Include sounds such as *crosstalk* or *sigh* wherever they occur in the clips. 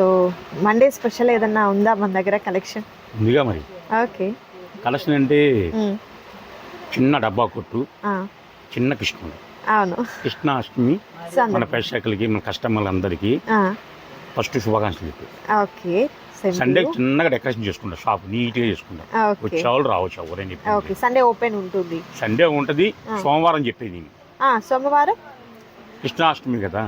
So Monday special ఏదన్నా ఉందా మన దగ్గర కలెక్షన్ ఉందిగా మరి. ఓకే. కలెక్షన్ అంటే చిన్న డబ్బా కొట్టు చిన్న కృష్ణుడు. అవును. కృష్ణాష్టమి. మన ప్రేక్షకులకి మన కస్టమర్లందరికీ ఫస్ట్ శుభాకాంక్షలు చెప్పి. ఓకే. సండే. చిన్నగా డెకరేషన్ చేసుకుంటాం షాప్ నీట్గా చేసుకుంటాం. ఓకే. వచ్చేవాళ్ళు రావచ్చు ఎవరైనా ఓకే. చెప్పి సండే ఓపెన్ ఉంటుంది. సండే ఉంటది. సోమవారం చెప్పేది సోమవారం? కృష్ణాష్టమి కదా.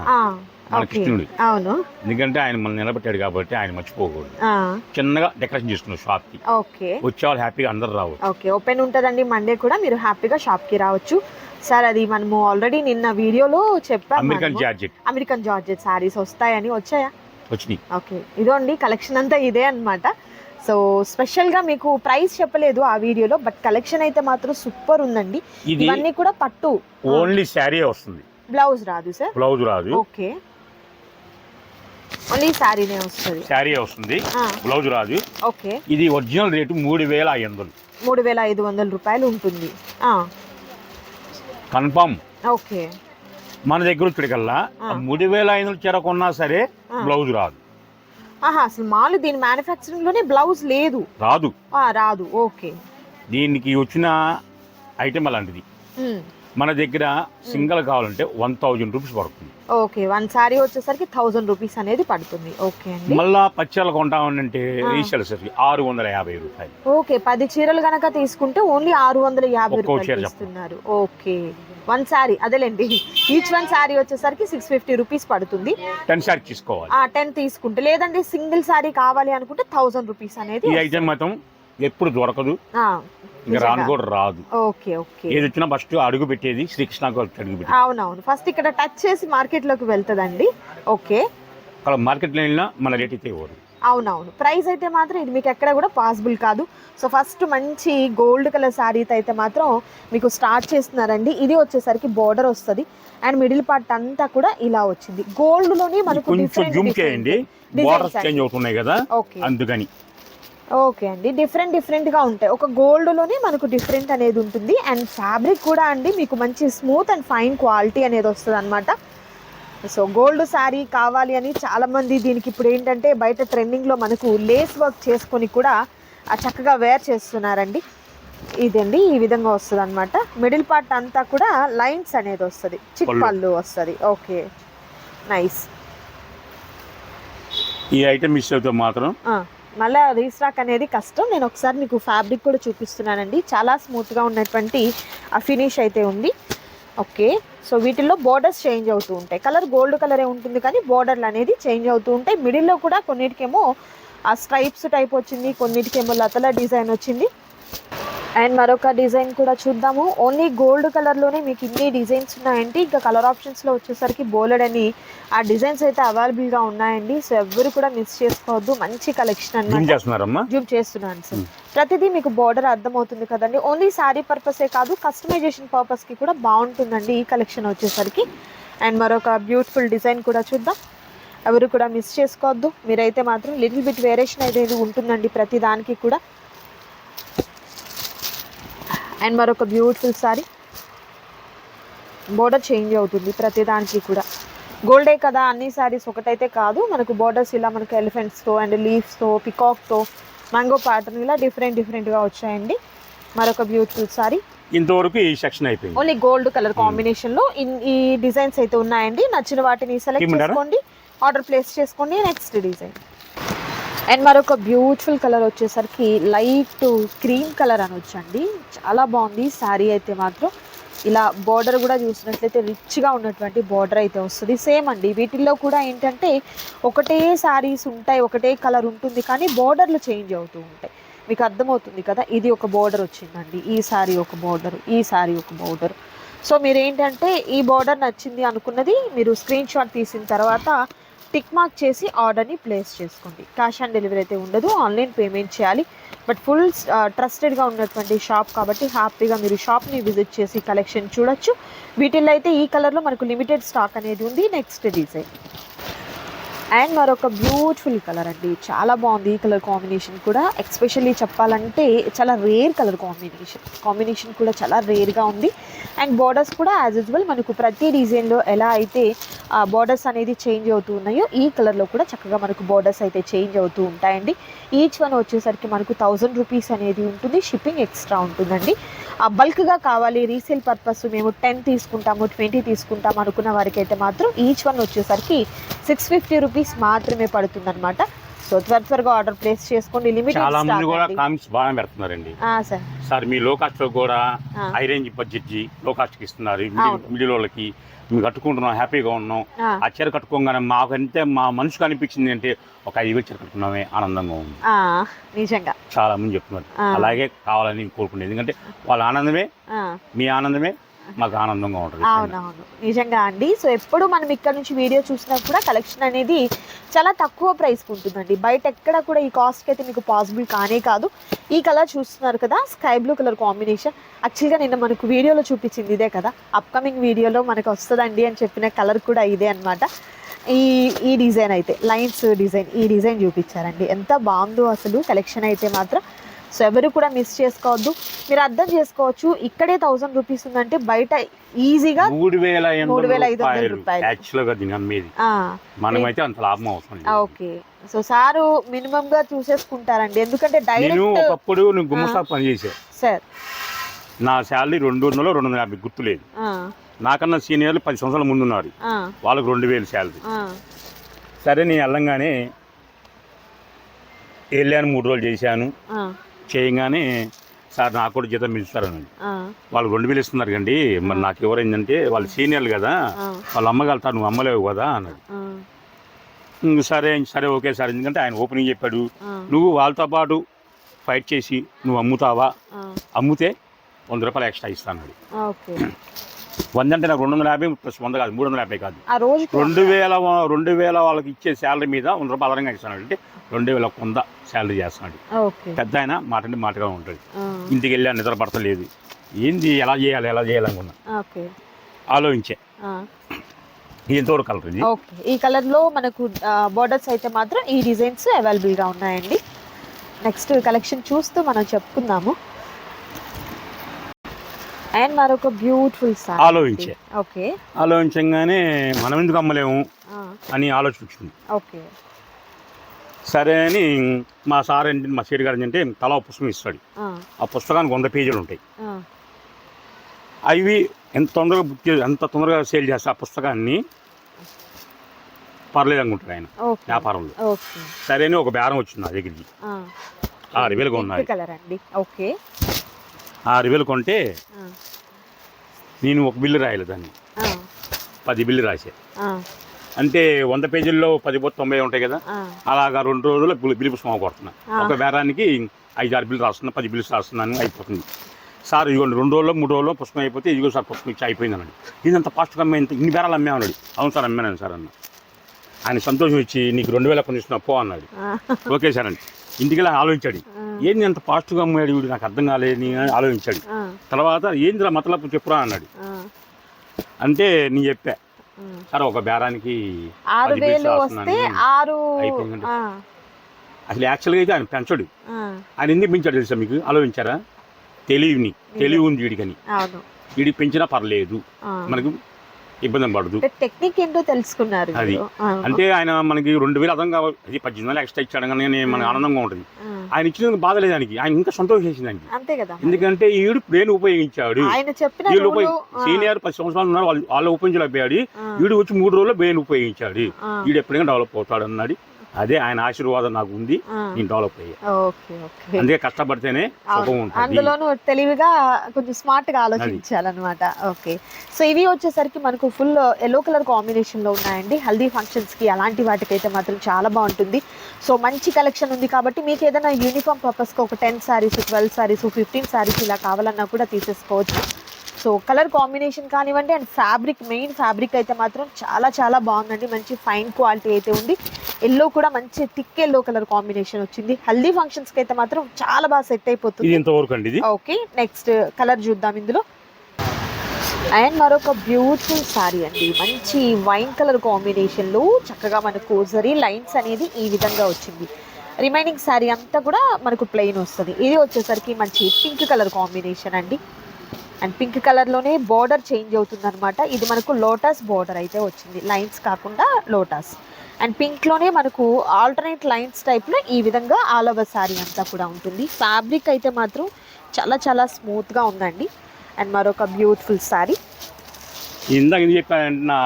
మన కృష్ణుడు. అవును. ఎందుకంటే ఆయన మనం నిలబెట్టాడు కాబట్టి ఆయన మర్చిపోకూడదు. ఆ, చిన్నగా డెకరేషన్ చేసుకున్నాం షాప్కి ఓకే వచ్చేవాళ్ళు హ్యాపీగా అందరు రావచ్చు. ఓకే ఓపెన్ ఉంటుందండి మండే కూడా మీరు హ్యాపీగా షాప్కి రావచ్చు. సార్ అది మనము ఆల్రెడీ నిన్న వీడియోలో చెప్పాం American. Georgette. American georgette saris వస్తాయని వచ్చాయా? వచ్చినాయి. ఓకే ఇదోండి కలెక్షన్ అంతా ఇదే అన్నమాట. సో స్పెషల్గా మీకు ప్రైస్ చెప్పలేదు ఆ వీడియోలో బట్ కలెక్షన్ అయితే మాత్రం సూపర్ ఉందండి. ఇవన్నీ కూడా పట్టు. ఓన్లీ శారీ వస్తుంది. బ్లౌజ్ రాదు సార్? బ్లౌజ్ రాదు. ఓకే. ఓన్లీ శారీనే వస్తుంది. శారీ వస్తుంది. బ్లౌజ్ రాదు. ఓకే. ఇది ఒరిజినల్ రేటు మూడు వేల ఐదు వందలు. మూడు వేల ఐదు వందల రూపాయలు ఉంటుంది. కన్ఫామ్. ఓకే. మన దగ్గర వచ్చేటికల్లా. మూడు వేల ఐదు వందలు చీర కొన్నా సరే. బ్లౌజ్ రాదు. ఆహా అసలు మాలు దీని మ్యానుఫ్యాక్చరింగ్లోనే బ్లౌజ్ లేదు. రాదు. రాదు. ఓకే. దీనికి వచ్చిన ఐటెం అలాంటిది. మన దగ్గర సింగల్ కావాలంటే వన్ థౌజండ్ రూపీస్ పడుతుంది. ఓకే వన్ సారీ వచ్చేసరికి థౌజండ్ రూపీస్ అనేది పడుతుంది. ఓకే అండి. మళ్ళా పచ్చళ్ళు కొంటామంటే. రీసేల్ ఆరు వందల యాభై రూపాయలు. ఓకే పది చీరలు గనక తీసుకుంటే ఓన్లీ ఆరు వందల యాభై రూపాయలు. ఇస్తున్నారు ఓకే వన్ సారీ అదేలేండి. ఈచ్ వన్ సారీ వచ్చేసరికి సిక్స్ ఫిఫ్టీ రూపీస్ పడుతుంది. టెన్ షార్ట్ తీసుకోవాలి. ఆ టెన్ తీసుకుంటే లేదంటే సింగిల్ సారీ కావాలి అనుకుంటే థౌజండ్ రూపీస్ అనేది ఈ ఐటెం మాత్రం ఎప్పుడు దొరకదు. ఇంకా రాను. కూడా రాదు. Okay okay. ఏది వచ్చినా ఫస్ట్ అడుగు పెట్టేది శ్రీకృష్ణ అడుగు పెట్టేది. అవునవును. ఫస్ట్ ఇక్కడ టచ్ చేసి మార్కెట్లోకి వెళ్తుందండి. ఓకే. అక్కడ మార్కెట్లో వెళ్ళినా మన రేట్ అయితే ఇవ్వదు అవునవును. ప్రైస్ అయితే మాత్రం ఇది మీకు ఎక్కడ కూడా పాసిబుల్ కాదు. సో ఫస్ట్ మంచి గోల్డ్ కలర్ శారీతో అయితే మాత్రం మీకు స్టార్ట్ చేస్తున్నారండి. ఇది వచ్చేసరికి బోర్డర్ వస్తుంది. అండ్ మిడిల్ పార్ట్ అంతా కూడా ఇలా వచ్చింది. గోల్డ్లోనే మనకు కొంచెం జూమ్ చేయండి బోర్డర్స్. చేంజ్ అవుతున్నాయి కదా. అందుకని. ఓకే అండి. డిఫరెంట్ డిఫరెంట్గా ఉంటాయి. ఒక గోల్డ్లోనే మనకు డిఫరెంట్ అనేది ఉంటుంది. అండ్ ఫ్యాబ్రిక్ కూడా అండి మీకు మంచి స్మూత్ అండ్ ఫైన్ క్వాలిటీ అనేది వస్తుంది అనమాట సో గోల్డ్ శారీ కావాలి అని చాలా మంది దీనికి ఇప్పుడు ఏంటంటే బయట ట్రెండింగ్లో మనకు లేస్ వర్క్ చేసుకొని కూడా చక్కగా వేర్ చేస్తున్నారండి. ఇదండి ఈ విధంగా వస్తుంది అనమాట మిడిల్ పార్ట్ అంతా కూడా లైన్స్ అనేది వస్తుంది. చిక్ పళ్ళు. వస్తుంది. ఓకే. నైస్. ఈ ఐటమ్ అయితే మాత్రం. మళ్ళీ రీస్టాక్ అనేది కష్టం. నేను ఒకసారి మీకు ఫ్యాబ్రిక్ కూడా చూపిస్తున్నానండి. చాలా స్మూత్గా ఉన్నటువంటి ఆ ఫినిష్ అయితే ఉంది. ఓకే. సో వీటిల్లో బోర్డర్స్ చేంజ్ అవుతూ ఉంటాయి. కలర్ గోల్డ్ కలరే ఉంటుంది కానీ బోర్డర్లు అనేది చేంజ్ అవుతూ ఉంటాయి. మిడిల్లో కూడా కొన్నిటికేమో ఆ స్ట్రైప్స్ టైప్ వచ్చింది కొన్నిటికేమో లతల డిజైన్ వచ్చింది. అండ్ మరొక డిజైన్ కూడా చూద్దాము. ఓన్లీ గోల్డ్ కలర్లోనే మీకు ఇన్ని డిజైన్స్ ఉన్నాయండి. ఇంకా కలర్ ఆప్షన్స్లో వచ్చేసరికి బోలెడ్ అని ఆ డిజైన్స్ అయితే అవైలబుల్గా ఉన్నాయండి. సో ఎవ్వరు కూడా మిస్ చేసుకోవద్దు. మంచి కలెక్షన్ చేస్తున్నారమ్మా? జూమ్ చేస్తున్నాను సార్. Hmm. ప్రతిదీ మీకు బార్డర్ అర్థమవుతుంది కదండి. ఓన్లీ శారీ పర్పసే కాదు కస్టమైజేషన్ పర్పస్కి కూడా బాగుంటుందండి ఈ కలెక్షన్ వచ్చేసరికి. అండ్ మరొక బ్యూటిఫుల్ డిజైన్ కూడా చూద్దాం. ఎవరు కూడా మిస్ చేసుకోవద్దు. మీరైతే మాత్రం లిటిల్ బిట్ వేరియేషన్ అనేది ఉంటుందండి ప్రతి దానికి కూడా. అండ్ మరొక బ్యూటిఫుల్ సారీ. బోర్డర్ చేంజ్ అవుతుంది ప్రతి దానికి కూడా. గోల్డే కదా అన్ని సారీస్ ఒకటైతే కాదు. మనకు బోర్డర్స్ ఇలా మనకు ఎలిఫెంట్స్తో అండ్ లీవ్స్తో పికాక్తో మ్యాంగో ప్యాటర్న్ ఇలా డిఫరెంట్ డిఫరెంట్గా వచ్చాయండి. మరొక బ్యూటిఫుల్ సారీ. ఇంతవరకు ఈ సెక్షన్ అయిపోయింది. ఓన్లీ గోల్డ్ కలర్ కాంబినేషన్లో ఇన్- ఈ డిజైన్స్ అయితే ఉన్నాయండి. నచ్చిన వాటిని సెలెక్ట్? చేసుకోండి. ఆర్డర్ ప్లేస్ చేసుకోండి. నెక్స్ట్ డిజైన్ అండ్ మరొక బ్యూటిఫుల్ కలర్ వచ్చేసరికి లైట్ క్రీమ్ కలర్ అనొచ్చండి చాలా బాగుంది. శారీ అయితే మాత్రం ఇలా బార్డర్ కూడా చూసినట్లయితే రిచ్గా ఉన్నటువంటి బార్డర్ అయితే వస్తుంది. సేమ్ అండి. వీటిల్లో కూడా ఏంటంటే ఒకటే శారీస్ ఉంటాయి ఒకటే కలర్ ఉంటుంది కానీ బార్డర్లు చేంజ్ అవుతూ ఉంటాయి. మీకు అర్థమవుతుంది కదా? ఇది ఒక బార్డర్ వచ్చిందండి. ఈ శారీ ఒక బార్డర్ ఈ శారీ ఒక బార్డర్. సో మీరు ఏంటంటే ఈ బార్డర్ నచ్చింది అనుకున్నది మీరు స్క్రీన్ షాట్ తీసిన తర్వాత టిక్ మార్క్ చేసి ఆర్డర్ని ప్లేస్ చేసుకోండి. క్యాష్ ఆన్ డెలివరీ అయితే ఉండదు ఆన్లైన్ పేమెంట్ చేయాలి. బట్ ఫుల్ ట్రస్టెడ్గా ఉన్నటువంటి షాప్ కాబట్టి హ్యాపీగా మీరు షాప్ని విజిట్ చేసి కలెక్షన్ చూడొచ్చు. వీటిల్లో అయితే ఈ కలర్లో మనకు లిమిటెడ్ స్టాక్ అనేది ఉంది. Next design. అండ్ మరొక బ్యూటిఫుల్ కలర్ అండి. చాలా బాగుంది ఈ కలర్ కాంబినేషన్ కూడా. ఎక్స్పెషల్లీ చెప్పాలంటే చాలా రేర్ కలర్ కాంబినేషన్. కాంబినేషన్ కూడా చాలా రేర్గా ఉంది. అండ్ బార్డర్స్ కూడా యాజ్ యూజువల్ మనకు ప్రతి డిజైన్లో ఎలా అయితే బార్డర్స్ అనేది చేంజ్ అవుతూ ఉన్నాయో ఈ కలర్లో కూడా చక్కగా మనకు బార్డర్స్ అయితే చేంజ్ అవుతూ ఉంటాయండి. ఈచ్ వన్ వచ్చేసరికి మనకు థౌజండ్ రూపీస్ అనేది ఉంటుంది షిప్పింగ్ ఎక్స్ట్రా ఉంటుందండి. ఆ బల్క్గా కావాలి రీసేల్ పర్పస్ మేము టెన్ తీసుకుంటాము ట్వంటీ తీసుకుంటాము అనుకున్న వారికి అయితే మాత్రం ఈచ్ వన్ వచ్చేసరికి సిక్స్ ఫిఫ్టీ రూపీస్ మాత్రమే పడుతుందన్నమాట. సో త్వర త్వరగా ఆర్డర్ ప్లేస్ చేసుకోండి చాలా మంది కూడా కామెంట్స్ బాగా పెడుతున్నారండి. సార్ సార్ మీ లో కాస్ట్లో కూడా. హై రేంజ్ బడ్జెట్ జి లో కాస్ట్కి ఇస్తున్నారు. మిడిల్ వాళ్ళకి. కట్టుకుంటున్నాం హ్యాపీగా ఉన్నాం. ఆ, చీర కట్టుకోగానే మాకంటే మా మనసుకు అనిపించింది అంటే ఒక ఐదు చీర కట్టుకున్నామే ఆనందంగా ఉంది. నిజంగా. చాలా మంది చెప్తున్నారు. అలాగే కావాలని కోరుకునేది ఎందుకంటే వాళ్ళ ఆనందమే మీ ఆనందమే మాకు ఆనందంగా ఉంటుంది. అవునవును. నిజంగా అండి. సో ఎప్పుడు మనం ఇక్కడ నుంచి వీడియో చూసినా కూడా కలెక్షన్ అనేది చాలా తక్కువ ప్రైస్కి ఉంటుందండి. బయట ఎక్కడ కూడా ఈ కాస్ట్కి అయితే మీకు పాసిబుల్ కానే కాదు. ఈ కలర్ చూస్తున్నారు కదా స్కై బ్లూ కలర్ కాంబినేషన్ యాక్చువల్గా నిన్న మనకు వీడియోలో చూపించింది ఇదే కదా. అప్కమింగ్ వీడియోలో మనకు వస్తుందండి అని చెప్పిన కలర్ కూడా ఇదే అన్నమాట. ఈ ఈ డిజైన్ అయితే లైన్స్ డిజైన్ ఈ డిజైన్ చూపించారండి. ఎంత బాగుందో అసలు కలెక్షన్ అయితే మాత్రం. సో ఎవరు కూడా మిస్ చేసుకోవద్దు. మీరు అర్థం చేసుకోవచ్చు ఇక్కడే థౌసండ్ రూపీస్ ఉందంటే బయట ఈజీగా మూడు వేల మూడు వేల ఐదు వందల రూపాయలు రూపాయలు. యాక్చువల్గా దీని అమ్మేది మనమైతే అంత లాభం అవసరం లేదు. ఓకే. సో సారు మినిమం గా చూసేసుకుంటారండి. ఎందుకంటే డైరెక్ట్ ఒకప్పుడు నేను గుమ్మస్తా పని సార్. నా శాలరీ రెండు వందలు రెండు వందల యాభై గుర్తులేదు నాకన్నా సీనియర్లు పది సంవత్సరాల ముందు ఉన్నారు. వాళ్ళకి రెండు వేలు శాలరీ. సరే నేను వెళ్ళంగానే వెళ్ళాను మూడు రోజులు చేశాను. చేయగానే సార్ నాకు కూడా జీతం పిలుస్తారని వాళ్ళు రెండు వేలు ఇస్తున్నారు కండి మరి నాకు ఎవరైందంటే వాళ్ళు సీనియర్లు కదా వాళ్ళు అమ్మగలుగుతారు నువ్వు అమ్మలేవు కదా అన్నాడు. సరే సరే ఓకే సార్ ఎందుకంటే ఆయన ఓపెనింగ్ చెప్పాడు. నువ్వు వాళ్ళతో పాటు ఫైట్ చేసి నువ్వు అమ్ముతావా? అమ్ముతే వంద రూపాయలు ఎక్స్ట్రా ఇస్తాను వంద అంటే నాకు రెండు వందల యాభై ప్లస్ వంద కాదు మూడు వందల యాభై కాదు. ఆ రోజు రెండు వేల రెండు వేల వాళ్ళకి ఇచ్చే శాలరీ మీద వంద రూపాయలు అదనంగా ఇస్తాడు అంటే రెండు వేల వంద శాలరీ చేస్తున్నాడు. పెద్ద ఆయన మాట అంటే మాటగా ఉంటుంది ఇంటికి వెళ్ళా నిద్ర పడతలేదు. ఏంది ఎలా చేయాలి ఎలా చేయాలనుకున్నా ఆలోచించే. ఎంతవరకు కలర్ ఇది? ఈ కలర్లో మనకు బోర్డర్స్ అయితే మాత్రం ఈ డిజైన్స్ అవైలబుల్గా ఉన్నాయండి. నెక్స్ట్ కలెక్షన్ చూస్తూ మనం చెప్పుకుందాము. అండ్ మరొక బ్యూటిఫుల్ సార్. ఆలోచించే. ఓకే. ఆలోచించగానే మనం ఎందుకు అమ్మలేము అని ఆలోచించింది ఓకే. సరే అని మా సార్ ఏంటి మా సీడి గారు ఏంటంటే తలా పుస్తకం ఇస్తాడు. ఆ. పుస్తకానికి వంద పేజీలు ఉంటాయి. అవి ఎంత తొందరగా బుక్ చేసి ఎంత తొందరగా సేల్ చేస్తే ఆ పుస్తకాన్ని పర్లేదు అనుకుంటారు ఆయన వ్యాపారంలో. సరే అని ఒక బేరం వచ్చింది నా దగ్గరికి. ఆరు వేలు కొన్నాయి కలర్ అండి. ఓకే. ఆరు వేలు కొంటే నేను ఒక బిల్లు రాయాలి దాన్ని. పది బిల్లు రాసే. అంటే వంద పేజీల్లో పది పోతే తొంభై ఉంటాయి కదా. అలాగా రెండు రోజుల్లో బిల్లు బిల్లు పుస్తకం కొడుతున్నా. ఒక బేరానికి ఐదు ఆరు బిల్లు రాస్తున్నా పది బిల్లు రాస్తున్నాను అయిపోతుంది. సార్ ఇదిగోండి రెండు రోజుల్లో మూడు రోజుల్లో పుస్తకం అయిపోతే ఇదిగో సార్ పుస్తకం ఇచ్చి అయిపోయింది అన్నాడు. ఇదంత ఫాస్ట్గా అమ్మే ఇంత ఇన్ని బేరాలు అన్నాడు. అవును సార్ అమ్మాను సార్ అన్న. ఆయన సంతోషం ఇచ్చి నీకు రెండు వేల కొన్ని ఇస్తున్నా పో అన్నాడు. ఓకే సార్ అండి. ఇంటికి ఆలోచించాడు. ఏంది అంత ఫాస్ట్గా అమ్మాడు వీడు? నాకు అర్థం కాలేదు అని ఆలోచించాడు తర్వాత ఏంది మతలపు చెప్పురా అన్నాడు. అంటే నేను చెప్పా. సార్ ఒక బేరానికి ఆరు వేలు వస్తే. ఆరు అసలు యాక్చువల్గా అయితే ఆయన పెంచడు. ఆయన ఎందుకు పెంచాడు తెలుసా మీకు? ఆలోచించారా? తెలివిని. తెలివి. ఉంది వీడికని. వీడికి పెంచినా పర్లేదు. మనకు ఇబ్బంది పడదు. టెక్నిక్ ఏంటో తెలుసుకున్నారు అది. అంటే ఆయన మనకి రెండు వేలు అదనంగా అది పద్దెనిమిది వందలు ఎక్స్ట్రా ఇచ్చాడు కానీ మనకి ఆనందంగా ఉంటుంది. ఆయన ఇచ్చినందుకు బాధ లేదు ఆయనకి. ఆయన ఇంకా సంతోషం చేసింది ఆయనకి. అంతే కదా. ఎందుకంటే ఈడు బ్రెయిన్ ఉపయోగించాడు. ఆయన చెప్పిన సీనియర్ పది సంవత్సరాలు ఉన్నారు వాళ్ళు వాళ్ళు ఉపయోగించలేకపోయాడు. వీడు వచ్చి మూడు రోజుల్లో బ్రెయిన్ ఉపయోగించాడు. వీడు ఎప్పుడైనా డెవలప్ అవుతాడు అన్నాడు. అదే ఆయన ఆశీర్వాదం నాకు ఉంది. నేను డెవలప్ అయ్యా. అందుకే కష్టపడితేనే అందులోనూ తెలివిగా కొంచెం స్మార్ట్గా ఆలోచించాలన్నమాట. ఓకే. సో ఇవి వచ్చేసరికి మనకు ఫుల్ ఎల్లో కలర్ కాంబినేషన్లో ఉన్నాయండి. హల్దీ ఫంక్షన్స్కి అలాంటి వాటికైతే మాత్రం చాలా బాగుంటుంది. సో మంచి కలెక్షన్ ఉంది కాబట్టి మీకు ఏదైనా యూనిఫామ్ పర్పస్కి ఒక ten saris twelve saris fifteen saris ఇలా కావాలన్నా కూడా తీసేసుకోవచ్చు. సో కలర్ కాంబినేషన్ కానివ్వండి అండ్ ఫ్యాబ్రిక్ మెయిన్ ఫ్యాబ్రిక్ అయితే మాత్రం చాలా చాలా బాగుందండి. మంచి ఫైన్ క్వాలిటీ అయితే ఉంది. ఎల్లో కూడా మంచి థిక్ ఎల్లో కలర్ కాంబినేషన్ వచ్చింది. హల్దీ ఫంక్షన్స్కి అయితే మాత్రం చాలా బాగా సెట్ అయిపోతుంది. అండి ఓకే నెక్స్ట్ కలర్ చూద్దాం ఇందులో. అండ్ మరొక బ్యూటిఫుల్ సారీ అండి. మంచి వైన్ కలర్ కాంబినేషన్లో చక్కగా మనకు జరీ లైన్స్ అనేది ఈ విధంగా వచ్చింది. రిమైనింగ్ శారీ అంతా కూడా మనకు ప్లెయిన్ వస్తుంది. ఇది వచ్చేసరికి మంచి పింక్ కలర్ కాంబినేషన్ అండి. అండ్ పింక్ కలర్లోనే బార్డర్ చేంజ్ అవుతుంది అనమాట ఇది మనకు లోటస్ బార్డర్ అయితే వచ్చింది. లైన్స్ కాకుండా లోటస్. అండ్ పింక్లోనే మనకు ఆల్టర్నేట్ లైన్స్ టైప్లో ఈ విధంగా ఆల్ ఓవర్ శారీ అంతా కూడా ఉంటుంది. ఫ్యాబ్రిక్ అయితే మాత్రం చాలా చాలా స్మూత్గా ఉందండి. అండ్ మరొక బ్యూటిఫుల్ శారీ. ఇందాక చెప్పానంటే నా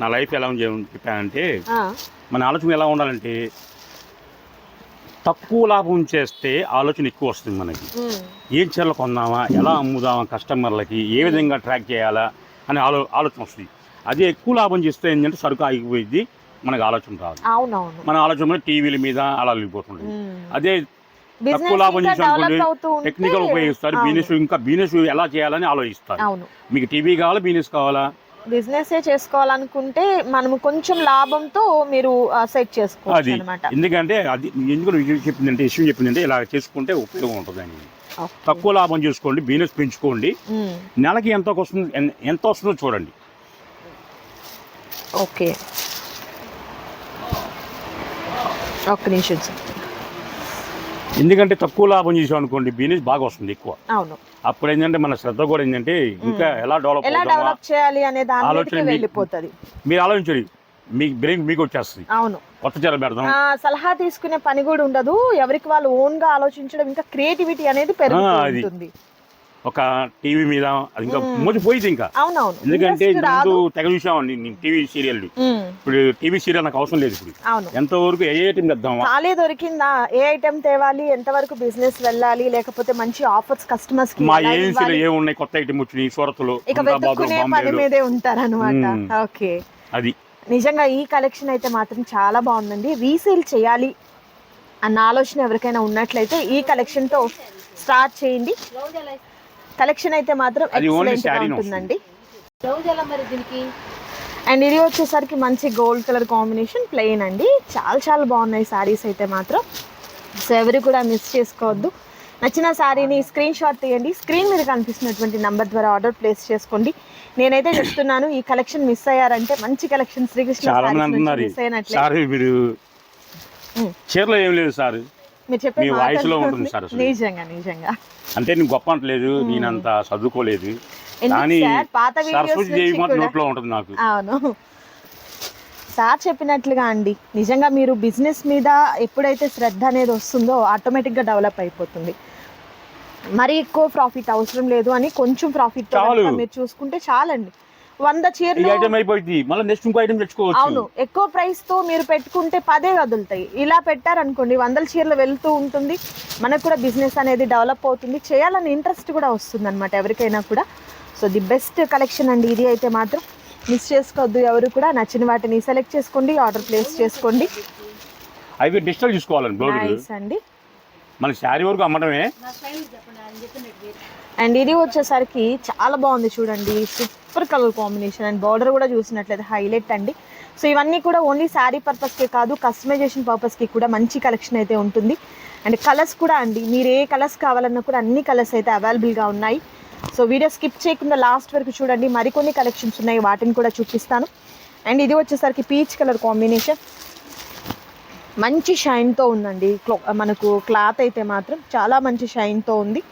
నా లైఫ్ ఎలా ఉంది చెప్పానంటే మన ఆలోచన ఎలా ఉండాలంటే తక్కువ లాభం చేస్తే ఆలోచన ఎక్కువ వస్తుంది మనకి. ఏం చీరలు కొందామా? ఎలా అమ్ముదామా కస్టమర్లకి? ఏ విధంగా ట్రాక్ చేయాలా? అనే ఆలో ఆలోచన వస్తుంది. అదే ఎక్కువ లాభం చేస్తే ఏంటంటే సరుకు ఆగిపోయింది మనకు ఆలోచన రాదు. మన ఆలోచన టీవీల మీద అలా వెళ్ళిపోతుంది. అదే తక్కువ లాభం ఇంకా చేసి అనుకోండి develop అవుతూ ఉంటే- టెక్నికల్ ఉపయోగిస్తారు. బిజినెస్ ఇంకా బిజినెస్ ఎలా చేయాలని ఆలోచిస్తారు. మీకు టీవీ కావాలా బిజినెస్ కావాలా? బిజినెస్ చేసుకోవాలనుకుంటే మనము కొంచెం లాభంతో మీరు సెట్ చేసుకోవచ్చు అనమాట ఎందుకంటే అది ఎందుకు చెప్పిందంటే విషయం చెప్పిందంటే ఇలా చేసుకుంటే ఉపయోగం ఉంటుందని తక్కువ లాభం చేసుకోండి బిజినెస్ పెంచుకోండి. నెలకి ఎంత వస్తుంది ఎంత వస్తుందో చూడండి. ఓకే. ఒక్క నిమిషం సార్. ఎందుకంటే తక్కువ లాభం చేసాం అనుకోండి బిజినెస్ బాగా వస్తుంది ఎక్కువ. అవును. అప్పుడు ఏంటంటే మన శ్రద్ధ కూడా ఏంటంటే ఇంకా ఎలా డెవలప్ ఎలా అవుతామా? డెవలప్ చేయాలి అనే దాని ఆలోచన మీ- వెళ్ళిపోతుంది. మీరు ఆలోచించండి మీకు బ్రెయిన్ మీకు వచ్చేస్తుంది. అవును. కొత్త చీర పెడదాం. సలహా తీసుకునే పని కూడా ఉండదు. ఎవరికి వాళ్ళు ఓన్గా ఆలోచించడం ఇంకా క్రియేటివిటీ అనేది పెరుగుతూ ఆ, అది. ఉంటుంది. ఒక టీవీ మీద అది ఇంకా మోసిపోయింది ఇంకా. ఎందుకంటే ముందు తెగ చూసామండి నేను టీవీ సీరియల్. ఇప్పుడు టీవీ సీరియల్ నాకు అవసరం లేదు ఇప్పుడు. అవును. ఎంతవరకు ఏ ఐటమ్ తెద్దామా ఖాళీ దొరికిందా? ఏ ఐటెం తేవాలి? ఎంతవరకు బిజినెస్ వెళ్ళాలి? లేకపోతే మంచి ఆఫర్స్ కస్టమర్స్కి మా ఏజెన్సీలో ఇవ్వాలి? ఏమున్నాయి కొత్త ఐటమ్ వచ్చినాయి? సూరత్లో పని బాంబేలో. మీదే ఉంటారనమాట. ఓకే. అది. నిజంగా ఈ కలెక్షన్ అయితే మాత్రం చాలా బాగుందండి. రీసేల్ చేయాలి అన్న ఆలోచన ఎవరికైనా ఉన్నట్లయితే ఈ కలెక్షన్తో స్టార్ట్ చేయండి. కలెక్షన్ అయితే మాత్రం అది only ఎక్సలెంట్గా saree నే ఉంటుందండి. మరి దీనికి అండ్ ఇది వచ్చేసరికి మంచి గోల్డ్ కలర్ కాంబినేషన్ ప్లెయిన్ అండి. చాలా చాలా బాగున్నాయి శారీస్ అయితే మాత్రం. సో ఎవరు కూడా మిస్ చేసుకోవద్దు. నచ్చిన శారీని స్క్రీన్ షాట్ తీయండి. స్క్రీన్ మీద కనిపిస్తున్నటువంటి నంబర్ ద్వారా ఆర్డర్ ప్లేస్ చేసుకోండి. నేనైతే చెప్తున్నాను ఈ కలెక్షన్ మిస్ అయ్యారంటే మంచి కలెక్షన్ శ్రీకృష్ణ మీరు. చీరలో ఏం లేదు సార్. మీ voice లో ఉంటుంది *laughs* సార్. నిజంగా నిజంగా. అంటే నేను గొప్ప అంటలేదు నేనంత చదువుకోలేదు. కానీ సరస్వతి దేవి మాత్రం నోట్లో ఉంటుంది నాకు. అవును. సార్ చెప్పినట్లుగా అండి నిజంగా మీరు బిజినెస్ మీద ఎప్పుడైతే శ్రద్ధ అనేది వస్తుందో ఆటోమేటిక్గా డెవలప్ అయిపోతుంది. మరి ఎక్కువ ప్రాఫిట్ అవసరం లేదు అని కొంచెం ప్రాఫిట్. మీరు చూసుకుంటే చాలండి. వంద చీరలు. ఐటమ్ అయిపోయింది. మళ్ళీ నెక్స్ట్ ఇంకో ఐటమ్ అవును. తెచ్చుకోవచ్చు ఎక్కువ ప్రైస్తో మీరు పెట్టుకుంటే పదే కదులుతాయి. ఇలా పెట్టారనుకోండి వందల చీరలు వెళ్తూ ఉంటుంది. మనకు కూడా బిజినెస్ అనేది డెవలప్ అవుతుంది. చేయాలని ఇంట్రెస్ట్ కూడా వస్తుంది అనమాట ఎవరికైనా కూడా. సో ది బెస్ట్ కలెక్షన్ అండి ఇది అయితే మాత్రం. మిస్ చేసుకోవద్దు ఎవరు కూడా. నచ్చిన వాటిని సెలెక్ట్ చేసుకోండి ఆర్డర్ ప్లేస్ చేసుకోండి. అవి డిజిటల్ చూసుకోవాలండి నైస్ అండి. మన శారీ వరకు అమ్మడమే అండ్ ఇది వచ్చేసరికి చాలా బాగుంది చూడండి super colour combination and border కూడా చూసినట్లయితే హైలైట్ అండి. సో ఇవన్నీ కూడా ఓన్లీ శారీ పర్పస్కే కాదు కస్టమైజేషన్ పర్పస్కి కూడా మంచి కలెక్షన్ అయితే ఉంటుంది. అండ్ కలర్స్ కూడా అండి మీరు ఏ కలర్స్ కావాలన్నా కూడా అన్ని కలర్స్ అయితే అవైలబుల్గా ఉన్నాయి. సో వీడియో స్కిప్ చేయకుండా లాస్ట్ వరకు చూడండి మరికొన్ని కలెక్షన్స్ ఉన్నాయి వాటిని కూడా చూపిస్తాను. అండ్ ఇది వచ్చేసరికి పీచ్ కలర్ కాంబినేషన్. మంచి షైన్తో ఉందండి క్లో- మనకు క్లాత్ అయితే మాత్రం చాలా మంచి షైన్తో ఉంది.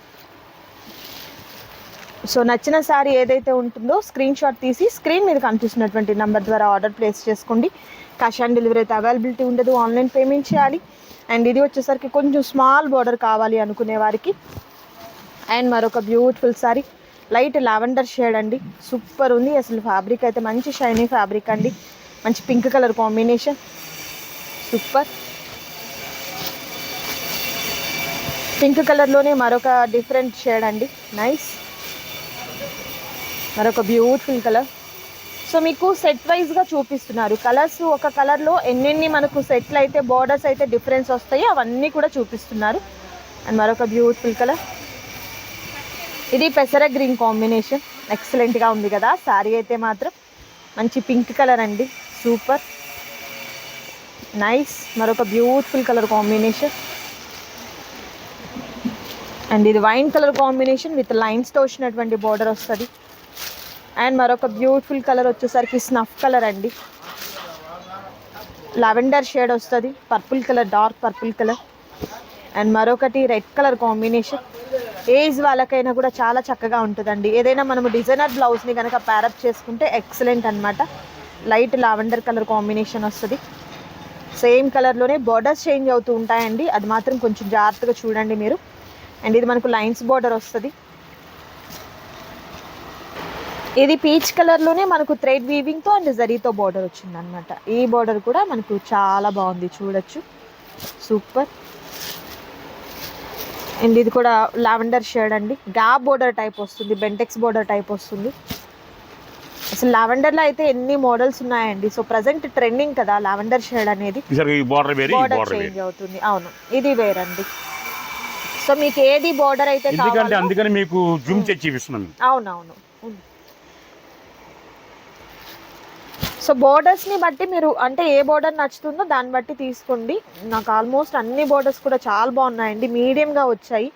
సో నచ్చిన శారీ ఏదైతే ఉంటుందో స్క్రీన్ షాట్ తీసి స్క్రీన్ మీద కనిపిస్తున్నటువంటి నెంబర్ ద్వారా ఆర్డర్ ప్లేస్ చేసుకోండి. క్యాష్ ఆన్ డెలివరీ అయితే అవైలబిలిటీ ఉండదు ఆన్లైన్ పేమెంట్ చేయాలి. అండ్ ఇది వచ్చేసరికి కొంచెం స్మాల్ బార్డర్ కావాలి అనుకునే వారికి. అండ్ మరొక beautiful sari light lavender shade అండి. సూపర్ ఉంది. అసలు ఫ్యాబ్రిక్ అయితే మంచి షైనీ ఫ్యాబ్రిక్ అండి. మంచి pink colour combination super pink కలర్లోనే మరొక డిఫరెంట్ షేడ్ అండి. నైస్ మరొక బ్యూటిఫుల్ కలర్ సో మీకు సెట్ వైజ్గా చూపిస్తున్నారు. కలర్స్ ఒక కలర్లో ఎన్నెన్ని మనకు సెట్లు అయితే బార్డర్స్ అయితే డిఫరెన్స్ వస్తాయి అవన్నీ కూడా చూపిస్తున్నారు. అండ్ మరొక బ్యూటిఫుల్ కలర్ ఇది పెసర గ్రీన్ కాంబినేషన్ ఎక్సలెంట్గా ఉంది కదా. శారీ అయితే మాత్రం మంచి పింక్ కలర్ అండి. సూపర్ నైస్ మరొక బ్యూటిఫుల్ కలర్ కాంబినేషన్ అండ్ ఇది వైన్ కలర్ కాంబినేషన్ విత్ లైన్స్తో వచ్చినటువంటి బార్డర్ వస్తుంది. అండ్ మరొక బ్యూటిఫుల్ కలర్ వచ్చేసరికి స్నఫ్ కలర్ అండి. లావెండర్ షేడ్ వస్తుంది. Purple colour dark purple colour. And మరొకటి రెడ్ కలర్ కాంబినేషన్. ఏజ్ వాళ్ళకైనా కూడా చాలా చక్కగా ఉంటుందండి. ఏదైనా మనము డిజైనర్ బ్లౌజ్ని కనుక ప్యారప్ చేసుకుంటే ఎక్సలెంట్ అనమాట లైట్ లావెండర్ కలర్ కాంబినేషన్ వస్తుంది. సేమ్ కలర్లోనే బార్డర్స్ చేంజ్ అవుతూ ఉంటాయండి. అది మాత్రం కొంచెం జాగ్రత్తగా చూడండి మీరు. అండ్ ఇది మనకు లైన్స్ బార్డర్ వస్తుంది. ఇది పీచ్ కలర్లోనే మనకు థ్రెడ్ వీవింగ్తో అండ్ జరీతో బార్డర్ వచ్చింది అనమాట ఈ బార్డర్ కూడా మనకు చాలా బాగుంది చూడొచ్చు. సూపర్. అండ్ ఇది కూడా లావెండర్ షేడ్ అండి. గ్యాప్ బోర్డర్ టైప్ వస్తుంది బెంటెక్స్ బోర్డర్ టైప్ వస్తుంది. అసలు లావెండర్లో అయితే ఎన్ని మోడల్స్ ఉన్నాయండి. సో ప్రజెంట్ ట్రెండింగ్ కదా లావెండర్ షేడ్ అనేది. బార్డర్ చేంజ్ అవుతుంది. అవును ఇది వేరండి. సో మీకు ఏది బార్డర్ అయితే ఎందుకంటే కావాలో అందుకని మీకు జూమ్ చేసి చూపిస్తున్నాను. అవునవును ఉంది. సో బోర్డర్స్ని బట్టి మీరు అంటే ఏ బోర్డర్ నచ్చుతుందో దాన్ని బట్టి తీసుకోండి. నాకు ఆల్మోస్ట్ అన్ని బోర్డర్స్ కూడా చాలా బాగున్నాయండి. మీడియంగా వచ్చాయి.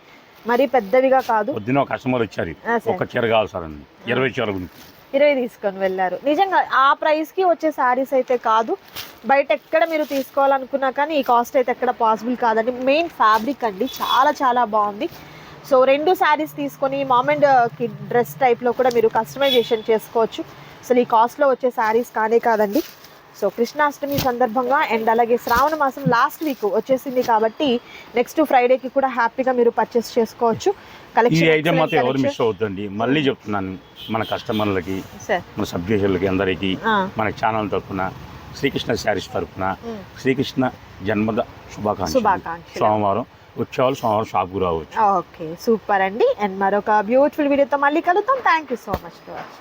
మరీ పెద్దవిగా కాదు. పొద్దున కస్టమర్ వచ్చారు. ఒక చీర కావాలి సార్ అండి ఇరవై చీర ఇరవై తీసుకొని వెళ్ళారు. నిజంగా ఆ ప్రైస్కి వచ్చే శారీస్ అయితే కాదు. బయట ఎక్కడ మీరు తీసుకోవాలనుకున్నా కానీ ఈ కాస్ట్ అయితే ఎక్కడ పాసిబుల్ కాదండి. మెయిన్ ఫ్యాబ్రిక్ అండి. చాలా చాలా బాగుంది. సో రెండు శారీస్ తీసుకొని మామ్ అండ్ డ్రెస్ టైప్లో కూడా మీరు కస్టమైజేషన్ చేసుకోవచ్చు. అసలు ఈ కాస్ట్లో వచ్చే శారీస్ కానే కాదండి. సో కృష్ణాష్టమి సందర్భంగా అండ్ అలాగే శ్రావణ మాసం లాస్ట్ వీక్ వచ్చేసింది కాబట్టి నెక్స్ట్ ఫ్రైడేకి కూడా హ్యాపీగా మీరు పర్చేస్ చేసుకోవచ్చు. కలెక్షన్ ఐటమ్ మాత్రం ఎవరు మిస్ అవుతుందండి మళ్ళీ చెప్తున్నాను మన కస్టమర్లకి మన సబ్జెక్టులకి అందరికీ మన ఛానల్ తరఫున శ్రీకృష్ణ శారీస్ తరఫున శ్రీకృష్ణ జన్మద శుభాకాంక్షలు. సోమవారం వచ్చేవాళ్ళు సోమవారం షాప్కు రావచ్చు. ఓకే సూపర్ అండి. అండ్ మరొక బ్యూటిఫుల్ వీడియోతో మళ్ళీ కలుద్దాం. Thank you so much